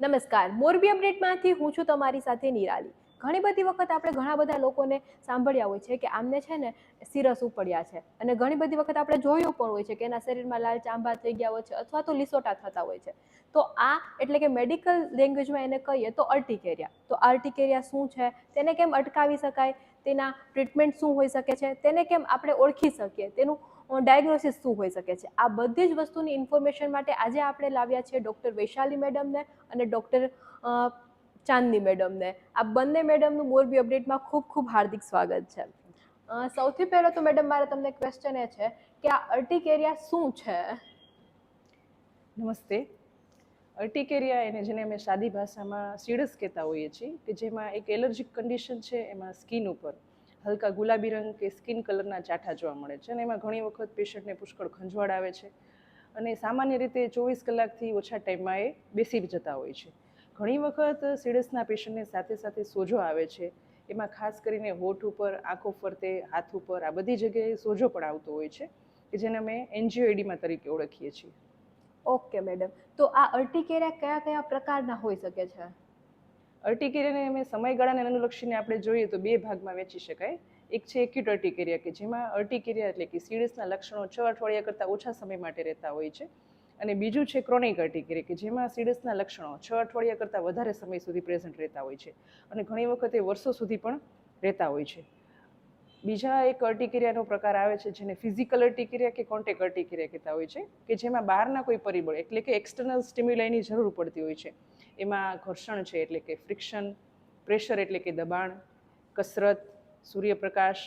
નમસ્કાર. મોરબી અપડેટમાંથી હું છું તમારી સાથે નિરાલી. ઘણી બધી વખત આપણે ઘણા બધા લોકોને સાંભળ્યા હોય છે કે આમને છે ને સિરસ ઉપડ્યા છે અને ઘણી બધી વખત આપણે જોયું પણ હોય છે કે એના શરીરમાં લાલ ચાંબા થઈ ગયા હોય છે અથવા તો લીસોટા થતા હોય છે. તો આ એટલે કે મેડિકલ લેંગ્વેજમાં એને કહીએ તો અર્ટિકેરિયા. તો અર્ટિકેરિયા શું છે? તેને કેમ અટકાવી શકાય? તેના ટ્રીટમેન્ટ શું હોઈ શકે છે? તેને કેમ આપણે ઓળખી શકીએ? તેનું ડાયગ્નોસિસ શું હોઈ શકે છે? આ બધી જ વસ્તુની ઇન્ફોર્મેશન માટે આજે આપણે લાવ્યા છીએ ડૉક્ટર વૈશાલી મેડમને અને ડૉક્ટર ચાંદની મેડમને આ બંને મેડમનું મોરબી અપડેટમાં ખૂબ ખૂબ હાર્દિક સ્વાગત છે. સૌથી પહેલો તો મેડમ મારે તમને ક્વેશ્ચન એ છે કે આ અર્ટિકેરિયા શું છે? નમસ્તે. અર્ટિકેરિયા એને જેને અમે સાદી ભાષામાં સીડસ કહેતા હોઈએ છીએ કે જેમાં એક એલર્જીક કન્ડિશન છે એમાં સ્કિન ઉપર. હલકા ગુલાબી રંગ કે સ્કિન કલરના ચાઠા જોવા મળે છે અને એમાં ઘણી વખત પેશન્ટને પુષ્કળ ખંજવાળ આવે છે. અને સામાન્ય રીતે ચોવીસ કલાકથી ઓછા ટાઈમમાં એ બેસી જતા હોય છે. ઘણી વખત સીડસના પેશન્ટને સાથે સાથે સોજો આવે છે. એમાં ખાસ કરીને હોઠ ઉપર, આંખો ફરતે, હાથ ઉપર, આ બધી જગ્યાએ સોજો પણ આવતો હોય છે, કે જેને અમે એન્જીઓએડીમા તરીકે ઓળખીએ છીએ. Okay, madam. તો આ અર્ટિકેરિયા કયા કયા પ્રકારના હોઈ શકે છે? અર્ટિકેરિયાને અમે સમયગાળાને અનુલક્ષીને આપણે જોઈએ તો બે ભાગમાં વેચી શકાય. એક છે એક્યુટ અર્ટિકેરિયા કે જેમાં અર્ટિકેરિયા એટલે કે સીડસના લક્ષણો છ અઠવાડિયા કરતાં ઓછા સમય માટે રહેતા હોય છે. અને બીજું છે ક્રોનિક અર્ટિકેરિયા કે જેમાં સીડિસના લક્ષણો છ અઠવાડિયા કરતાં વધારે સમય સુધી પ્રેઝન્ટ રહેતા હોય છે. અને ઘણી વખત વર્ષો સુધી પણ રહેતા હોય છે. બીજા એક અર્ટિકેરિયાનો પ્રકાર આવે છે જેને ફિઝિકલ અર્ટિકેરિયા કે કોન્ટેક અર્ટિકેરિયા કહેતા હોય છે, કે જેમાં બહારના કોઈ પરિબળ, એટલે કે એક્સટર્નલ સ્ટિમ્યુલાઈની જરૂર પડતી હોય છે. એમાં ઘર્ષણ છે, એટલે કે ફ્રિક્શન પ્રેશર એટલે કે દબાણ, કસરત, સૂર્યપ્રકાશ,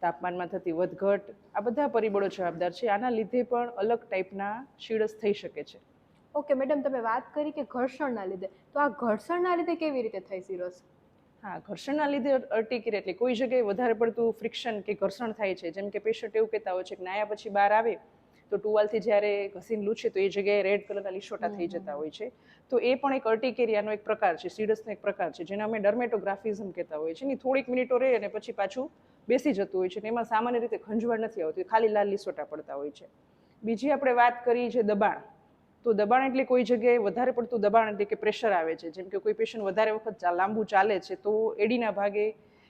તાપમાનમાં થતી વધઘટ, આ બધા પરિબળો જવાબદાર છે. આના લીધે પણ અલગ ટાઈપના શીળસ થઈ શકે છે. ઓકે, મેડમ, તમે વાત કરી કે ઘર્ષણના લીધે. તો આ ઘર્ષણના લીધે કેવી રીતે થઈ, સિરસ? હા ઘર્ષણના લીધે અર્ટિકેરિયા એટલે કોઈ જગ્યાએ વધારે પડતું ફ્રિક્શન કે ઘર્ષણ થાય છે જેમ કે પેશન્ટ એવું કહેતા હોય છે કે નાયા પછી બહાર આવે તો ટુવાલથી જ્યારે ઘસીને લૂછે તો એ જગ્યાએ રેડ કલરના લીસોટા થઈ જતા હોય છે. તો એ પણ એક અર્ટિકેરિયાનો એક પ્રકાર છે સીડસનો એક પ્રકાર છે જેને અમે ડર્મેટોગ્રાફિઝમ કહેતા હોય છે એની થોડીક મિનિટો રહે અને પછી પાછું બેસી જતું હોય છે અને એમાં સામાન્ય રીતે ખંજવાળ નથી આવતી ખાલી લાલ લીસોટા પડતા હોય છે. બીજી આપણે વાત કરી છે દબાણ. તો દબાણ એટલે કોઈ જગ્યાએ વધારે પડતું દબાણ એટલે કે પ્રેશર આવે છે. જેમ કે કોઈ પેશન્ટ વધારે વખત લાંબુ ચાલે છે તો એડીના ભાગે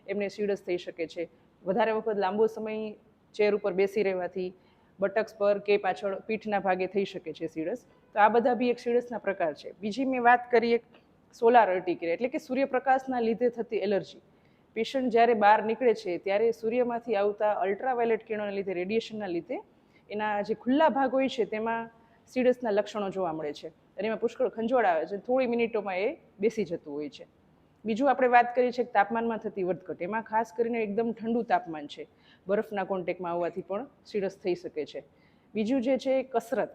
એમને સીડસ થઈ શકે છે. વધારે વખત લાંબો સમય ચેર ઉપર બેસી રહેવાથી બટક્સ પર કે પાછળ પીઠના ભાગે થઈ શકે છે સીડસ. તો આ બધા બી એક સીડસના પ્રકાર છે. બીજી મેં વાત કરી એક સોલાર અર્ટિકેરિયા એટલે કે સૂર્યપ્રકાશના લીધે થતી એલર્જી. પેશન્ટ જ્યારે બહાર નીકળે છે ત્યારે સૂર્યમાંથી આવતા અલ્ટ્રાવાયોલેટ કિરણોના લીધે રેડિયેશનના લીધે એના જે ખુલ્લા ભાગ હોય છે તેમાં સીડસના લક્ષણો જોવા મળે છે. અને એમાં પુષ્કળ ખંજોળ આવે છે. થોડી મિનિટોમાં એ બેસી જતું હોય છે. બીજું આપણે વાત કરી છે કે તાપમાનમાં થતી વધઘટ. એમાં ખાસ કરીને એકદમ ઠંડુ તાપમાન છે. બરફના કોન્ટેક્ટમાં આવવાથી પણ સીડસ થઈ શકે છે. બીજું જે છે કસરત.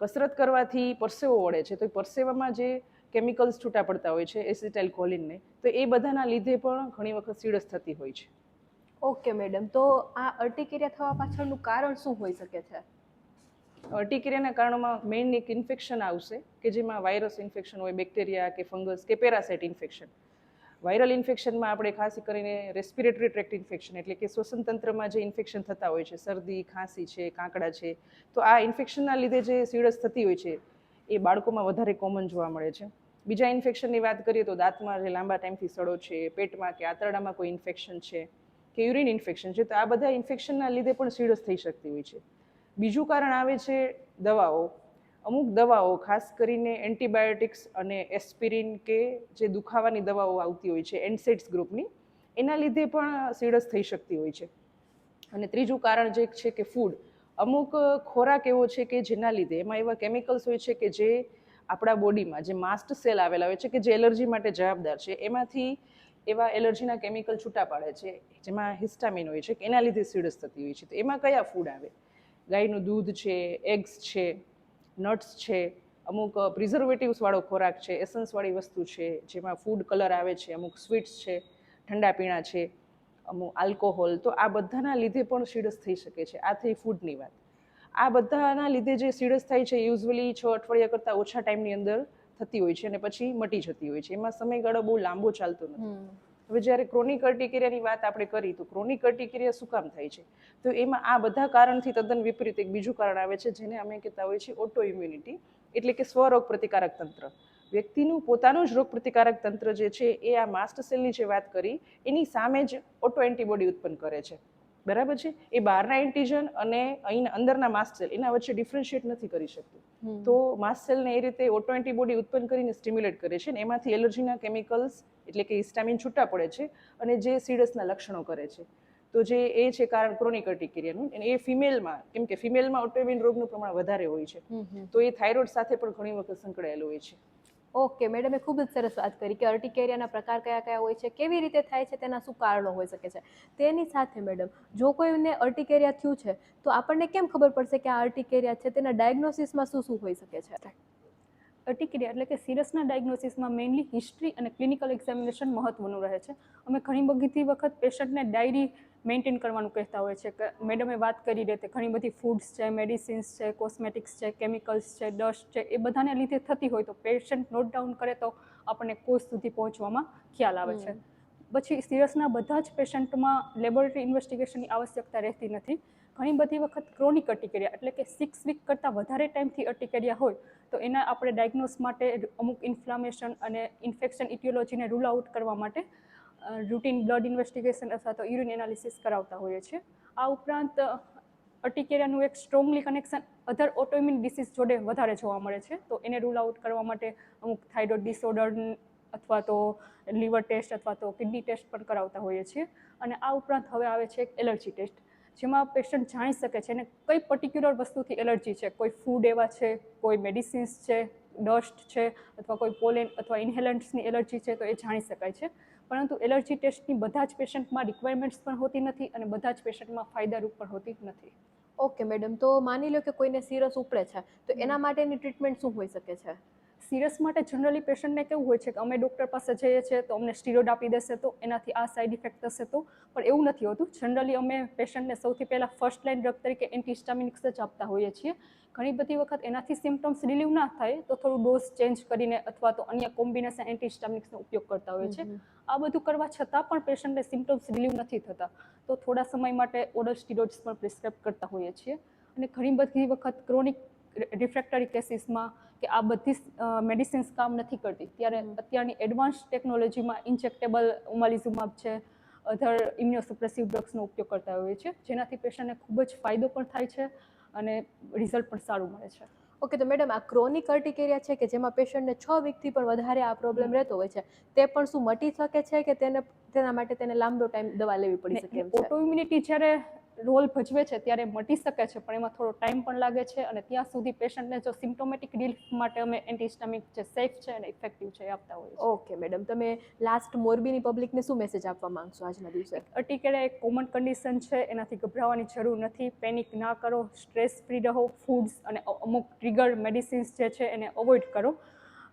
કસરત કરવાથી પરસેવો વળે છે. તો એ પરસેવામાં જે કેમિકલ્સ છૂટા પડતા હોય છે એસિટાઇલ કોલિનને તો એ બધાના લીધે પણ ઘણી વખત સીડસ થતી હોય છે. Okay, madam. તો આ અર્ટિકેરિયા થવા પાછળનું કારણ શું હોઈ શકે છે? અર્ટિકેરિયાના કારણોમાં મેઇન એક ઇન્ફેક્શન આવશે કે જેમાં વાયરસ ઇન્ફેક્શન હોય બેક્ટેરિયા કે ફંગસ કે પેરાસાઇટ ઇન્ફેક્શન વાયરલ ઇન્ફેક્શનમાં આપણે ખાસ કરીને રેસ્પિરેટરી ટ્રેક્ટ ઇન્ફેક્શન એટલે કે શ્વસનતંત્રમાં જે ઇન્ફેક્શન થતા હોય છે, શરદી, ખાંસી છે, કાંકડા છે, તો આ ઇન્ફેક્શનના લીધે જે સીડસ થતી હોય છે, એ બાળકોમાં વધારે કોમન જોવા મળે છે. બીજા ઇન્ફેક્શનની વાત કરીએ તો દાંતમાં જે લાંબા ટાઈમથી સડો છે, પેટમાં કે આંતરડામાં કોઈ ઇન્ફેક્શન છે, કે યુરિન ઇન્ફેક્શન છે, તો આ બધા ઇન્ફેક્શનના લીધે પણ સીડસ થઈ શકતી હોય છે. બીજું કારણ આવે છે દવાઓ. અમુક દવાઓ, ખાસ કરીને એન્ટીબાયોટિક્સ અને એસ્પિરિન કે જે દુખાવાની દવાઓ આવતી હોય છે એન્સેટ્સ ગ્રુપની, એના લીધે પણ સીડસ થઈ શકતી હોય છે. અને ત્રીજું કારણ જે છે કે ફૂડ. અમુક ખોરાક એવો છે કે જેના લીધે, એમાં એવા કેમિકલ્સ હોય છે કે જે આપણા બોડીમાં, જે માસ્ટ સેલ આવેલા હોય છે કે જે એલર્જી માટે જવાબદાર છે, એમાંથી એવા એલર્જીના કેમિકલ છૂટા પાડે છે, જેમાં હિસ્ટામિન હોય છે, કે એના લીધે સીડસ થતી હોય છે. તો એમાં કયા ફૂડ આવે? ગાયનું દૂધ છે એગ્સ છે નટ્સ છે, અમુક પ્રિઝર્વેટિવ્સવાળો ખોરાક છે એસન્સવાળી વસ્તુ છે, જેમાં ફૂડ કલર આવે છે, અમુક સ્વીટ્સ છે, ઠંડા પીણા છે, અમુક આલ્કોહોલ તો આ બધાના લીધે પણ સીડસ થઈ શકે છે. આ થઈ ફૂડની વાત. આ બધાના લીધે જે સીડસ થાય છે યુઝવલી છ અઠવાડિયા કરતાં ઓછા ટાઈમની અંદર થતી હોય છે અને પછી મટી જતી હોય છે. એમાં સમયગાળો બહુ લાંબો ચાલતો નથી. હવે જ્યારે ક્રોનિક અર્ટિકેરિયાની વાત આપણે કરી, તો ક્રોનિક અર્ટિકેરિયા શું કામ થાય છે? તો એમાં આ બધા કારણથી તદ્દન વિપરીત એક બીજું કારણ આવે છે, જેને અમે કહેતા હોઈએ છીએ ઓટો ઇમ્યુનિટી એટલે કે સ્વરોગ પ્રતિકારક તંત્ર. વ્યક્તિનું પોતાનું જ રોગ પ્રતિકારક તંત્ર જે છે, એ આ માસ્ટ સેલની જે વાત કરી, એની સામે જ ઓટો એન્ટીબોડી ઉત્પન્ન કરે છે. બરાબર છે? એ બહારના એન્ટીજન અને અહીંના અંદરના માસ્ટ સેલ એના વચ્ચે ડિફરન્શિએટ નથી કરી શકતું. તો માસ્ટ સેલને એ રીતે ઓટો એન્ટીબોડી ઉત્પન્ન કરીને સ્ટિમ્યુલેટ કરે છે અને એમાંથી એલર્જીના કેમિકલ્સ એટલે કે હિસ્ટામિન છૂટા પડે છે અને જે સીડસના લક્ષણો કરે છે. તો જે એ છે કારણ ક્રોનિક અર્ટિકેરિયાનું અને એ ફિમેલમાં કેમ કે ફિમેલમાં ઓટોઇમ્યુન રોગનું પ્રમાણ વધારે હોય છે. તો એ થાઇરોઇડ સાથે પણ ઘણી વખત સંકળાયેલું હોય છે. ઓકે, મેડમે ખૂબ જ સરસ વાત કરી કે અર્ટિકેરિયાના પ્રકાર કયા કયા હોય છે, કેવી રીતે થાય છે, તેના શું કારણો હોઈ શકે છે. તેની સાથે મેડમ, જો કોઈને અર્ટિકેરિયા થયું છે, તો આપણને કેમ ખબર પડશે કે આ અર્ટિકેરિયા છે? તેના ડાયગ્નોસિસમાં શું શું હોઈ શકે છે? અર્ટિકેરિયા એટલે કે સિરસના ડાયગ્નોસિસમાં મેઇનલી હિસ્ટ્રી અને ક્લિનિકલ એક્ઝામિનેશન મહત્વનું રહે છે. અમે ઘણી બધી વખત પેશન્ટને ડાયરી મેન્ટેન કરવાનું કહેતા હોય છે કે મેડમે વાત કરી રીતે ઘણી બધી ફૂડ્સ છે, મેડિસિન્સ છે, કોસ્મેટિક્સ છે, કેમિકલ્સ છે, ડસ્ટ છે, એ બધાને લીધે થતી હોય તો પેશન્ટ નોટ ડાઉન કરે તો આપણને કોઝ સુધી પહોંચવામાં ખ્યાલ આવે છે. પછી સિરસના બધા જ પેશન્ટમાં લેબોરેટરી ઇન્વેસ્ટિગેશનની આવશ્યકતા રહેતી નથી. ઘણી બધી વખત ક્રોનિક અટિકેરિયા એટલે કે સિક્સ વીક કરતાં વધારે ટાઈમથી અટિકેરિયા હોય તો એના આપણે ડાયગ્નોસ માટે અમુક ઇન્ફ્લામેશન અને ઇન્ફેક્શન ઇટિયોલોજીને રૂલ આઉટ કરવા માટે રૂટીન બ્લડ ઇન્વેસ્ટિગેશન અથવા તો યુરિન એનાલિસિસ કરાવતા હોઈએ છીએ. આ ઉપરાંત અર્ટિકેરિયાનું એક strongly connection other autoimmune disease જોડે વધારે જોવા મળે છે. તો એને રૂલ આઉટ કરવા માટે અમુક થાઇરોઇડ ડિસઓર્ડર અથવા તો લીવર ટેસ્ટ અથવા તો કિડની ટેસ્ટ પણ કરાવતા હોઈએ છીએ. અને આ ઉપરાંત હવે આવે છે એક એલર્જી ટેસ્ટ, જેમાં પેશન્ટ જાણી શકે છે અને કઈ પર્ટિક્યુલર વસ્તુથી એલર્જી છે. કોઈ ફૂડ એવા છે, કોઈ મેડિસિન્સ છે ડસ્ટ છે, અથવા કોઈ પોલેન અથવા ઇન્હેલન્ટ્સની એલર્જી છે, તો એ જાણી શકાય છે. પરંતુ એલર્જી ટેસ્ટની બધા જ પેશન્ટમાં રિક્વાયરમેન્ટ્સ પણ હોતી નથી અને બધા જ પેશન્ટમાં ફાયદારૂપ પણ હોતી નથી. Okay madam. તો માની લો કે કોઈને સિરસ ઉપડે છે તો એના માટેની ટ્રીટમેન્ટ શું હોઈ શકે છે? સિરસ માટે જનરલી પેશન્ટને કેવું હોય છે કે અમે ડૉક્ટર પાસે જઈએ છીએ તો અમને સ્ટીરોડ આપી દેશે તો એનાથી આ સાઇડ ઇફેક્ટ થશે તો પણ એવું નથી હોતું. જનરલી અમે પેશન્ટને સૌથી પહેલાં ફર્સ્ટ લાઇન ડ્રગ તરીકે એન્ટીસ્ટામિનિક્સ જ આપતા હોઈએ છીએ. ઘણી બધી વખત એનાથી સિમ્ટમ્સ રિલીવ ના થાય તો થોડું ડોઝ ચેન્જ કરીને અથવા તો અન્ય કોમ્બિનેશન એન્ટીસ્ટામિનિક્સનો ઉપયોગ કરતા હોઈએ છીએ આ બધું કરવા છતાં પણ પેશન્ટને સિમ્ટમ્સ રિલીવ નથી થતા. તો થોડા સમય માટે ઓરલ સ્ટીરોઇડ્સ પણ પ્રિસ્ક્રાઇબ કરતા હોઈએ છીએ. અને ઘણી બધી વખત ક્રોનિક રિફ્રેક્ટરી કેસીસમાં કે આ બધી મેડિસિન્સ કામ નથી કરતી. ત્યારે અત્યારની એડવાન્સ ટેકનોલોજીમાં ઇન્જેક્ટેબલ ઉમાલિઝુમાબ છે અધર ઇમ્યુનોસપ્રેસિવ ડ્રગ્સનો ઉપયોગ કરતા હોઈએ છીએ જેનાથી પેશન્ટને ખૂબ જ ફાયદો પણ થાય છે અને રિઝલ્ટ પણ સારું મળે છે. ઓકે તો મેડમ આ ક્રોનિક અર્ટિકેરિયા છે કે જેમાં પેશન્ટને છ વીકથી પણ વધારે આ પ્રોબ્લેમ રહેતો હોય છે તે પણ શું મટી શકે છે કે તેને તેના માટે તેને લાંબો ટાઈમ દવા લેવી પડી શકે ઓટો ઇમ્યુનિટી જ્યારે રોલ ભજવે છે ત્યારે મટી શકે છે પણ એમાં થોડો ટાઈમ પણ લાગે છે અને ત્યાં સુધી પેશન્ટને જો સિમ્ટોમેટિક રિલીફ માટે અમે એન્ટીસ્ટામિક જે સેફ છે અને ઇફેક્ટિવ છે એ આપતા હોઈએ ઓકે મેડમ તમે લાસ્ટ મોરબીની પબ્લિકને શું મેસેજ આપવા માંગશો આજના દિવસે? અર્ટિકેરિયા એક કોમન કન્ડિશન છે એનાથી ગભરાવાની જરૂર નથી. પેનિક ના કરો સ્ટ્રેસ ફ્રી રહો ફૂડ્સ અને અમુક ટ્રિગર મેડિસિન્સ જે છે એને અવોઇડ કરો.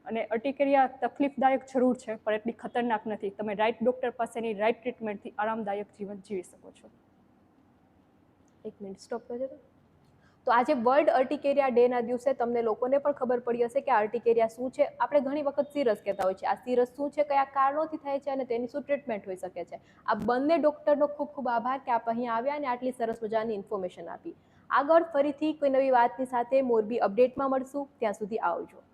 અને અર્ટિકેરિયા તકલીફદાયક જરૂર છે પણ એટલી ખતરનાક નથી. તમે રાઇટ ડૉક્ટર પાસેની રાઇટ ટ્રીટમેન્ટથી આરામદાયક જીવન જીવી શકો છો. એક મિનિટ સ્ટોપ કરજો તો. આજે વર્લ્ડ અર્ટિકેરિયા ડેના દિવસે તમને લોકોને પણ ખબર પડી હશે કે અર્ટિકેરિયા શું છે. આપણે ઘણી વખત સિરસ કહેતા હોય છે આ સિરસ શું છે, કયા કારણોથી થાય છે અને તેની શું ટ્રીટમેન્ટ હોઈ શકે છે. આ બંને ડૉક્ટરનો ખૂબ ખૂબ આભાર કે આપ અહીં આવ્યા અને આટલી સરસ મજાની ઇન્ફોર્મેશન આપી. આગળ ફરીથી કોઈ નવી વાતની સાથે મોરબી અપડેટમાં મળશું. ત્યાં સુધી આવજો.